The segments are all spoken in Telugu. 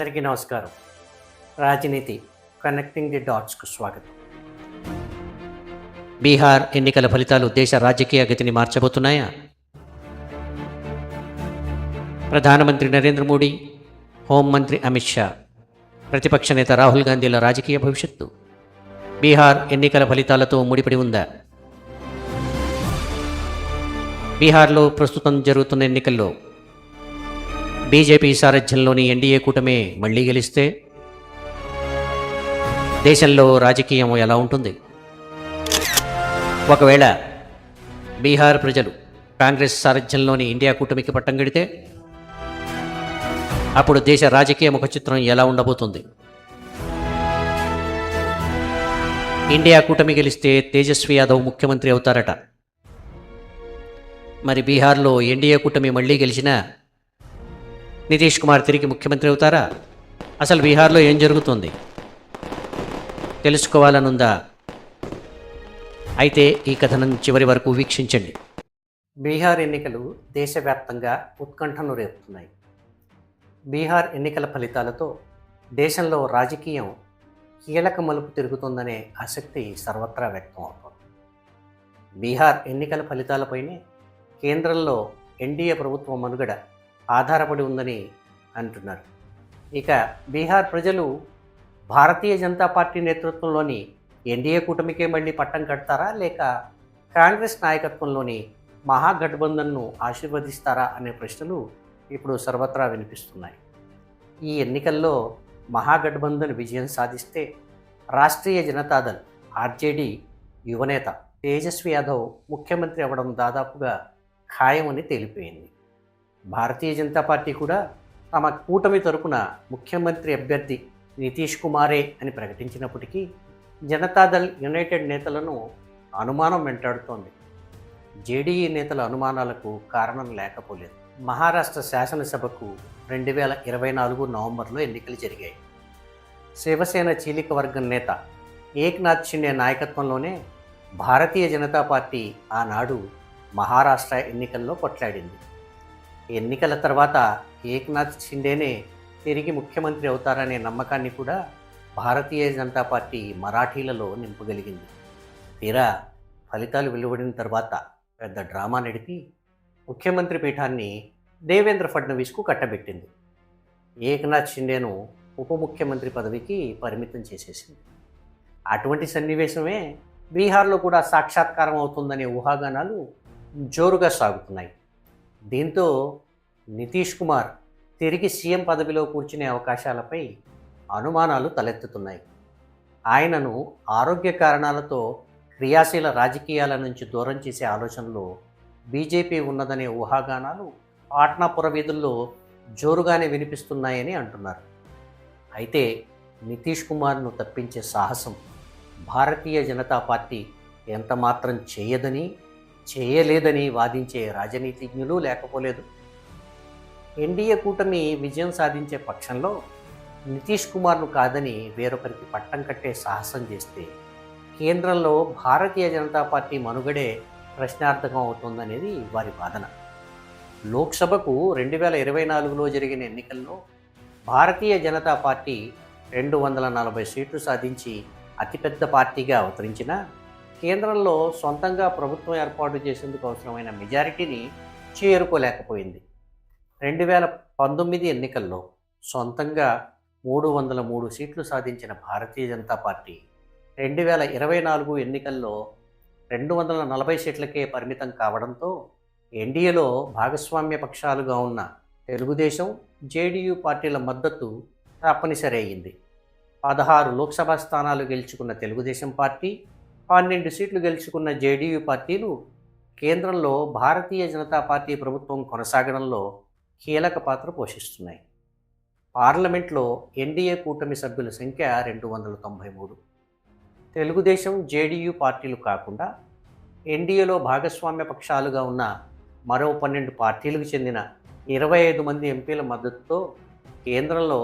అందరికీ నమస్కారం. రాజనీతి కనెక్టింగ్ ది డాట్స్కు స్వాగతం. బీహార్ ఎన్నికల ఫలితాలు దేశ రాజకీయ గతిని మార్చబోతున్నాయా? ప్రధానమంత్రి నరేంద్ర మోడీ హోంమంత్రి అమిత్ షా ప్రతిపక్ష నేత రాహుల్ గాంధీల రాజకీయ భవిష్యత్తు. బీహార్ ఎన్నికల ఫలితాలతో ముడిపడి ఉందా? బీహార్లో ప్రస్తుతం జరుగుతున్న ఎన్నికల్లో బీజేపీ సారథ్యంలోని ఎన్డీఏ కూటమి మళ్ళీ గెలిస్తే దేశంలో రాజకీయం ఎలా ఉంటుంది? ఒకవేళ బీహార్ ప్రజలు కాంగ్రెస్ సారథ్యంలోని ఇండియా కూటమికి పట్టం కడితే అప్పుడు దేశ రాజకీయ ముఖ చిత్రం ఎలా ఉండబోతుంది? ఇండియా కూటమి గెలిస్తే తేజస్వి యాదవ్ ముఖ్యమంత్రి అవుతారట. మరి బీహార్లో ఎన్డీఏ కూటమి మళ్ళీ గెలిచినా నితీష్ కుమార్ తిరిగి ముఖ్యమంత్రి అవుతారా? అసలు బీహార్లో ఏం జరుగుతుంది? తెలుసుకోవాలనుందా? అయితే ఈ కథనం చివరి వరకు వీక్షించండి. బీహార్ ఎన్నికలు దేశవ్యాప్తంగా ఉత్కంఠను రేపుతున్నాయి. బీహార్ ఎన్నికల ఫలితాలతో దేశంలో రాజకీయం కీలక మలుపు తిరుగుతుందనే ఆసక్తి సర్వత్రా వ్యక్తం అవుతోంది. బీహార్ ఎన్నికల ఫలితాలపైనే కేంద్రంలో ఎన్డీఏ ప్రభుత్వం మనుగడ ఆధారపడి ఉందని అంటున్నారు. ఇక బీహార్ ప్రజలు భారతీయ జనతా పార్టీ నేతృత్వంలోని ఎన్డీఏ కూటమికే మళ్ళీ పట్టం కడతారా? లేక కాంగ్రెస్ నాయకత్వంలోని మహాగఠబంధన్ను ఆశీర్వదిస్తారా అనే ప్రశ్నలు ఇప్పుడు సర్వత్రా వినిపిస్తున్నాయి. ఈ ఎన్నికల్లో మహాగఠబంధన్ విజయం సాధిస్తే రాష్ట్రీయ జనతాదళ్ ఆర్జేడీ యువనేత తేజస్వి యాదవ్ ముఖ్యమంత్రి అవ్వడం దాదాపుగా ఖాయమని తేలిపోయింది. భారతీయ జనతా పార్టీ కూడా తమ కూటమి తరపున ముఖ్యమంత్రి అభ్యర్థి నితీష్ కుమారే అని ప్రకటించినప్పటికీ జనతాదళ్ యునైటెడ్ నేతలను అనుమానం వెంటాడుతోంది. జేడీఈ నేతల అనుమానాలకు కారణం లేకపోలేదు. మహారాష్ట్ర శాసనసభకు రెండు వేల ఇరవై నాలుగు నవంబర్లో ఎన్నికలు జరిగాయి. శివసేన చీలిక వర్గం నేత ఏక్నాథ్ షిండే నాయకత్వంలోనే భారతీయ జనతా పార్టీ ఆనాడు మహారాష్ట్ర ఎన్నికల్లో కొట్లాడింది. ఎన్నికల తర్వాత ఏక్నాథ్ షిండేనే తిరిగి ముఖ్యమంత్రి అవుతారనే నమ్మకాన్ని కూడా భారతీయ జనతా పార్టీ మరాఠీలలో నింపగలిగింది. తీరా ఫలితాలు వెలువడిన తర్వాత పెద్ద డ్రామా నడిపి ముఖ్యమంత్రి పీఠాన్ని దేవేంద్ర ఫడ్నవీస్కు కట్టబెట్టింది. ఏకనాథ్ షిండేను ఉప ముఖ్యమంత్రి పదవికి పరిమితం చేసేసింది. అటువంటి సన్నివేశమే బీహార్లో కూడా సాక్షాత్కారం అవుతుందనే ఊహాగానాలు జోరుగా సాగుతున్నాయి. దీంతో నితీష్ కుమార్ తిరిగి సీఎం పదవిలో కూర్చునే అవకాశాలపై అనుమానాలు తలెత్తుతున్నాయి. ఆయనను ఆరోగ్య కారణాలతో క్రియాశీల రాజకీయాల నుంచి దూరం చేసే ఆలోచనలో బీజేపీ ఉన్నదనే ఊహాగానాలు పాట్నాపుర వీధుల్లో జోరుగానే వినిపిస్తున్నాయని అంటున్నారు. అయితే నితీష్ కుమార్ను తప్పించే సాహసం భారతీయ జనతా పార్టీ ఎంతమాత్రం చేయదని చేయలేదని వాదించే రాజనీతిజ్ఞులు లేకపోలేదు. ఎన్డీఏ కూటమి విజయం సాధించే పక్షంలో నితీష్ కుమార్ను కాదని వేరొకరికి పట్టం కట్టే సాహసం చేస్తే కేంద్రంలో భారతీయ జనతా పార్టీ మనుగడే ప్రశ్నార్థకం అవుతుందనేది వారి వాదన. లోక్సభకు రెండు వేల ఇరవై నాలుగులో జరిగిన ఎన్నికల్లో భారతీయ జనతా పార్టీ రెండు వందల నలభై సీట్లు సాధించి అతిపెద్ద పార్టీగా అవతరించిన కేంద్రంలో సొంతంగా ప్రభుత్వం ఏర్పాటు చేసేందుకు అవసరమైన మెజారిటీని చేరుకోలేకపోయింది. రెండు వేల పంతొమ్మిది ఎన్నికల్లో సొంతంగా మూడు వందల మూడు సీట్లు సాధించిన భారతీయ జనతా పార్టీ రెండు వేల ఇరవై నాలుగు ఎన్నికల్లో రెండు వందల నలభై సీట్లకే పరిమితం కావడంతో ఎన్డీఏలో భాగస్వామ్య పక్షాలుగా ఉన్న తెలుగుదేశం జేడీయూ పార్టీల మద్దతు తప్పనిసరి అయింది. పదహారు లోక్సభ స్థానాలు గెలుచుకున్న తెలుగుదేశం పార్టీ పన్నెండు సీట్లు గెలుచుకున్న జేడీయూ పార్టీలు కేంద్రంలో భారతీయ జనతా పార్టీ ప్రభుత్వం కొనసాగడంలో కీలక పాత్ర పోషిస్తున్నాయి. పార్లమెంట్లో ఎన్డీఏ కూటమి సభ్యుల సంఖ్య రెండు వందల తొంభై మూడు. తెలుగుదేశం జేడీయూ పార్టీలు కాకుండా ఎన్డీఏలో భాగస్వామ్య పక్షాలుగా ఉన్న మరో పన్నెండు పార్టీలకు చెందిన ఇరవై ఐదు మంది ఎంపీల మద్దతుతో కేంద్రంలో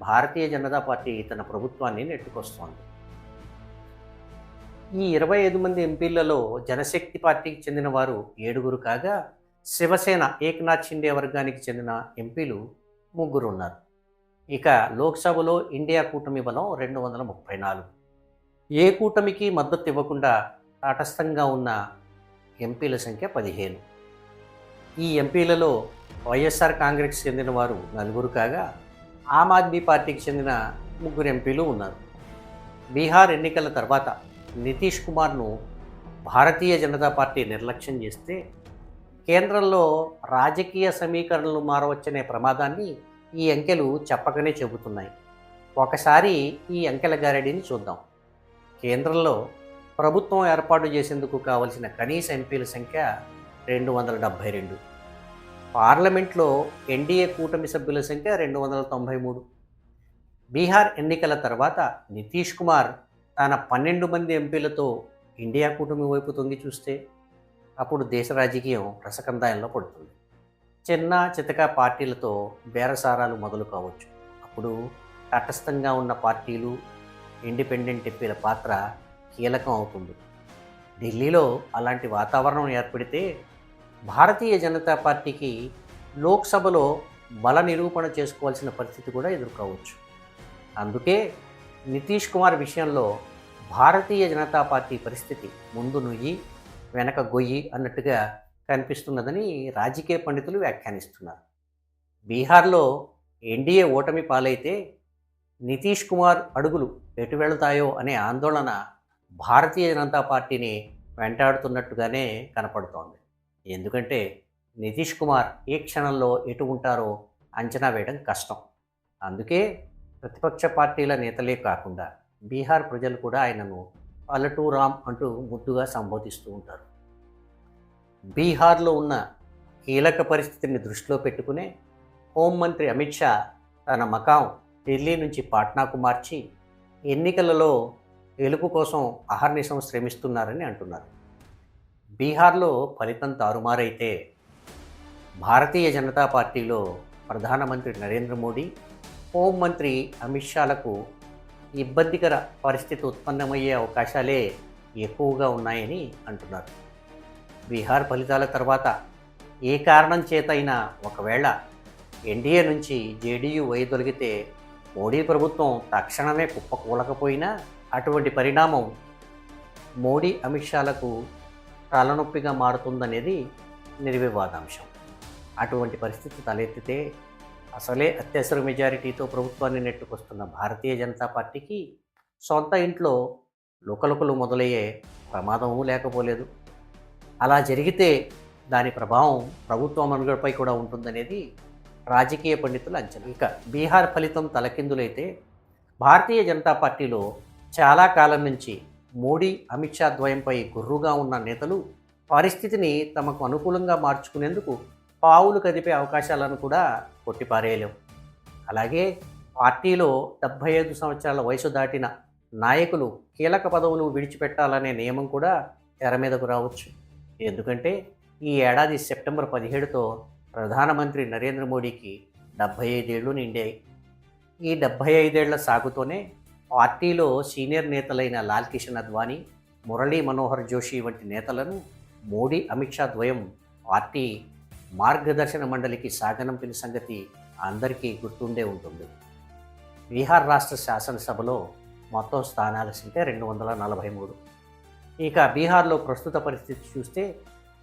భారతీయ జనతా పార్టీ తన ప్రభుత్వాన్ని నెట్టుకొస్తోంది. ఈ ఇరవై ఐదు మంది ఎంపీలలో జనశక్తి పార్టీకి చెందిన వారు ఏడుగురు కాగా శివసేన ఏక్నాథ్ షిండే వర్గానికి చెందిన ఎంపీలు ముగ్గురు ఉన్నారు ఇక లోక్సభలో ఇండియా కూటమి బలం రెండు వందల ముప్పై నాలుగు. ఏ కూటమికి మద్దతు ఇవ్వకుండా తటస్థంగా ఉన్న ఎంపీల సంఖ్య పదిహేను. ఈ ఎంపీలలో వైఎస్ఆర్ కాంగ్రెస్ చెందిన వారు నలుగురు కాగా ఆమ్ ఆద్మీ పార్టీకి చెందిన ముగ్గురు ఎంపీలు ఉన్నారు. బీహార్ ఎన్నికల తర్వాత నితీష్ కుమార్ను భారతీయ జనతా పార్టీ నిర్లక్ష్యం చేస్తే కేంద్రంలో రాజకీయ సమీకరణలు మారవచ్చనే ప్రమాదాన్ని ఈ అంకెలు చెప్పకనే చెబుతున్నాయి. ఒకసారి ఈ అంకెల గారడిని చూద్దాం. కేంద్రంలో ప్రభుత్వం ఏర్పాటు చేసేందుకు కావలసిన కనీస ఎంపీల సంఖ్య రెండు వందల డెబ్భై రెండు. పార్లమెంట్లో ఎన్డీఏ కూటమి సభ్యుల సంఖ్య రెండు వందల తొంభై మూడు. బీహార్ ఎన్నికల తర్వాత నితీష్ కుమార్ తన పన్నెండు మంది ఎంపీలతో ఇండియా కూటమి వైపు తొంగి చూస్తే అప్పుడు దేశ రాజకీయం రసకందాయంలో పడుతుంది చిన్న చితక పార్టీలతో బేరసారాలు మొదలు కావచ్చు. అప్పుడు తటస్థంగా ఉన్న పార్టీలు ఇండిపెండెంట్ ఎంపీల పాత్ర కీలకం అవుతుంది. ఢిల్లీలో అలాంటి వాతావరణం ఏర్పడితే భారతీయ జనతా పార్టీకి లోక్సభలో బల నిరూపణ చేసుకోవాల్సిన పరిస్థితి కూడా ఎదుర్కోవచ్చు. అందుకే నితీష్ కుమార్ విషయంలో భారతీయ జనతా పార్టీ పరిస్థితి ముందు నుయ్యి వెనక గొయ్యి అన్నట్టుగా కనిపిస్తున్నదని రాజకీయ పండితులు వ్యాఖ్యానిస్తున్నారు. బీహార్లో ఎన్డీఏ ఓటమి పాలైతే నితీష్ కుమార్ అడుగులు ఎటు వెళతాయో అనే ఆందోళన భారతీయ జనతా పార్టీని వెంటాడుతున్నట్టుగానే కనపడుతోంది. ఎందుకంటే నితీష్ కుమార్ ఏ క్షణంలో ఎటు ఉంటారో అంచనా వేయడం కష్టం. అందుకే ప్రతిపక్ష పార్టీల నేతలే కాకుండా బీహార్ ప్రజలు కూడా ఆయనను పల్లటూరామ్ అంటూ ముద్దుగా సంబోధిస్తూ ఉంటారు. బీహార్లో ఉన్న కీలక పరిస్థితిని దృష్టిలో పెట్టుకునే హోంమంత్రి అమిత్ షా తన మకాం ఢిల్లీ నుంచి పాట్నాకు మార్చి ఎన్నికలలో గెలుపు కోసం అహర్నిశం శ్రమిస్తున్నారని అంటున్నారు. బీహార్లో ఫలితం తారుమారైతే భారతీయ జనతా పార్టీలో ప్రధానమంత్రి నరేంద్ర మోడీ హోంమంత్రి అమిత్ షాలకు ఇబ్బందికర పరిస్థితి ఉత్పన్నమయ్యే అవకాశాలే ఎక్కువగా ఉన్నాయని అంటున్నారు. బీహార్ ఫలితాల తర్వాత ఏ కారణం చేతైనా ఒకవేళ ఎన్డీఏ నుంచి జేడీయూ వైదొలిగితే మోడీ ప్రభుత్వం తక్షణమే కుప్పకూలకపోయినా అటువంటి పరిణామం మోడీ అమిత్ షాలకు తలనొప్పిగా మారుతుందనేది నిర్వివాదాంశం. అటువంటి పరిస్థితి తలెత్తితే అసలే అత్యవసర మెజారిటీతో ప్రభుత్వాన్ని నెట్టుకొస్తున్న భారతీయ జనతా పార్టీకి సొంత ఇంట్లో లుకలుకలు మొదలయ్యే ప్రమాదము లేకపోలేదు. అలా జరిగితే దాని ప్రభావం ప్రభుత్వ మనుగడపై కూడా ఉంటుందనేది రాజకీయ పండితుల అంచనా. ఇక బీహార్ ఫలితం తలకిందులైతే భారతీయ జనతా పార్టీలో చాలా కాలం నుంచి మోడీ అమిత్ షా ద్వయంపై గుర్రుగా ఉన్న నేతలు పరిస్థితిని తమకు అనుకూలంగా మార్చుకునేందుకు పావులు కదిపే అవకాశాలను కూడా కొట్టిపారేయలేం అలాగే పార్టీలో డెబ్భై ఐదు సంవత్సరాల వయసు దాటిన నాయకులు కీలక పదవులు విడిచిపెట్టాలనే నియమం కూడా తెర మీదకు రావచ్చు. ఎందుకంటే ఈ ఏడాది సెప్టెంబర్ పదిహేడుతో ప్రధానమంత్రి నరేంద్ర మోడీకి డెబ్భై ఐదేళ్ళు నిండాయి. ఈ డెబ్భై ఐదేళ్ళ సాగుతోనే పార్టీలో సీనియర్ నేతలైన లాల్ కిషన్ అద్వానీ మురళీ మనోహర్ జోషి వంటి నేతలను మోడీ అమిత్ షా ద్వయం పార్టీ మార్గదర్శన మండలికి సాగనంపిన సంగతి అందరికీ గుర్తుండే ఉంటుంది. బీహార్ రాష్ట్ర శాసనసభలో మొత్తం స్థానాల సంఖ్య రెండు వందల నలభై మూడు. ఇక బీహార్లో ప్రస్తుత పరిస్థితి చూస్తే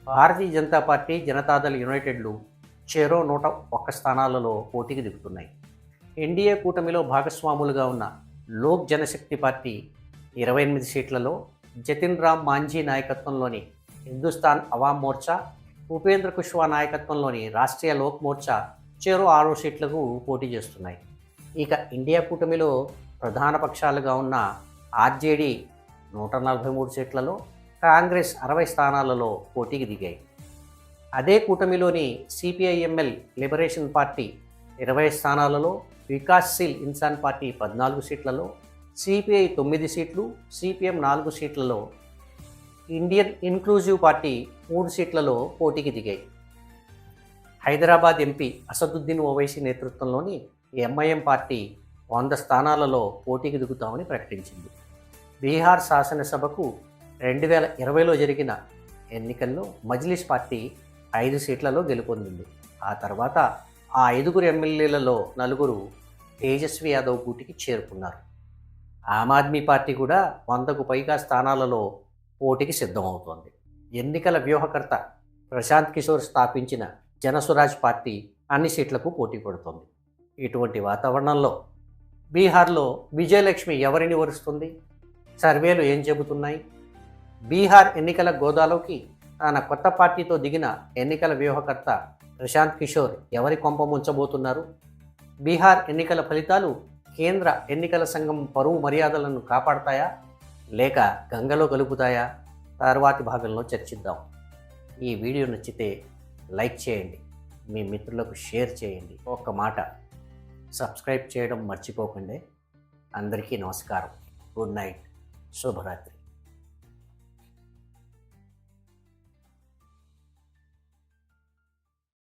భారతీయ జనతా పార్టీ జనతాదళ్ యునైటెడ్లు చెరో నూట ఒక్క స్థానాలలో పోటీకి దిగుతున్నాయి. ఎన్డీఏ కూటమిలో భాగస్వాములుగా ఉన్న లోక్ జనశక్తి పార్టీ ఇరవై ఎనిమిది సీట్లలో జతిన్ రామ్ మాంఝీ నాయకత్వంలోని హిందుస్థాన్ అవామ్ మోర్చా ఉపేంద్ర కుష్వా నాయకత్వంలోని రాష్ట్రీయ లోక్ మోర్చా చెరో ఆరు సీట్లకు పోటీ చేస్తున్నాయి. ఇక ఇండియా కూటమిలో ప్రధాన పక్షాలుగా ఉన్న ఆర్జేడీ నూట నలభై మూడు సీట్లలో కాంగ్రెస్ అరవై స్థానాలలో పోటీకి దిగాయి. అదే కూటమిలోని సిపిఐఎంఎల్ లిబరేషన్ పార్టీ ఇరవై స్థానాలలో వికాస్శీల్ ఇన్సాన్ పార్టీ పద్నాలుగు సీట్లలో సిపిఐ తొమ్మిది సీట్లు సిపిఎం నాలుగు సీట్లలో ఇండియన్ ఇన్క్లూజివ్ పార్టీ మూడు సీట్లలో పోటీకి దిగాయి. హైదరాబాద్ ఎంపీ అసదుద్దీన్ ఓవైసీ నేతృత్వంలోని ఎంఐఎం పార్టీ వంద స్థానాలలో పోటీకి దిగుతామని ప్రకటించింది. బీహార్ శాసనసభకు రెండు వేల ఇరవైలో జరిగిన ఎన్నికల్లో మజ్లిస్ పార్టీ ఐదు సీట్లలో గెలుపొందింది. ఆ తర్వాత ఆ ఐదుగురు ఎమ్మెల్యేలలో నలుగురు తేజస్వి యాదవ్ గూటికి చేరుకున్నారు. ఆమ్ ఆద్మీ పార్టీ కూడా వందకు పైగా స్థానాలలో పోటీకి సిద్ధమవుతోంది. ఎన్నికల వ్యూహకర్త ప్రశాంత్ కిషోర్ స్థాపించిన జనసురాజ్ పార్టీ అన్ని సీట్లకు పోటీ పడుతోంది. ఇటువంటి వాతావరణంలో బీహార్లో విజయలక్ష్మి ఎవరిని వరుస్తుంది సర్వేలు ఏం చెబుతున్నాయి? బీహార్ ఎన్నికల గోదాలోకి తన కొత్త పార్టీతో దిగిన ఎన్నికల వ్యూహకర్త ప్రశాంత్ కిషోర్ ఎవరి కొంప ముంచబోతున్నారు? బీహార్ ఎన్నికల ఫలితాలు కేంద్ర ఎన్నికల సంఘం పరువు మర్యాదలను కాపాడతాయా? లేక గంగలో కలుపుతాయా? తర్వాతి భాగంలో చర్చిద్దాం. ఈ వీడియో నచ్చితే లైక్ చేయండి. మీ మిత్రులకు షేర్ చేయండి. ఒక్క మాట. సబ్స్క్రైబ్ చేయడం మర్చిపోకండి. అందరికీ నమస్కారం. Good night. శుభరాత్రి.